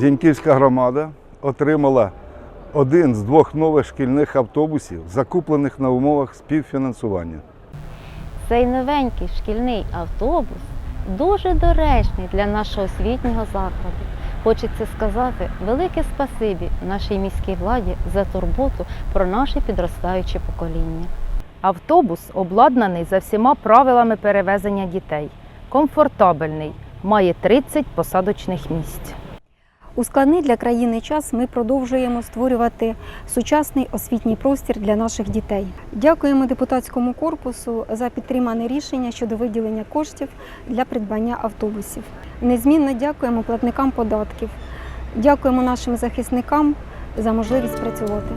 Зіньківська громада отримала один з двох нових шкільних автобусів, закуплених на умовах співфінансування. Цей новенький шкільний автобус дуже доречний для нашого освітнього закладу. Хочеться сказати велике спасибі нашій міській владі за турботу про наше підростаюче покоління. Автобус обладнаний за всіма правилами перевезення дітей, комфортабельний, має 30 посадочних місць. У складний для країни час ми продовжуємо створювати сучасний освітній простір для наших дітей. Дякуємо депутатському корпусу за підтримане рішення щодо виділення коштів для придбання автобусів. Незмінно дякуємо платникам податків. Дякуємо нашим захисникам за можливість працювати.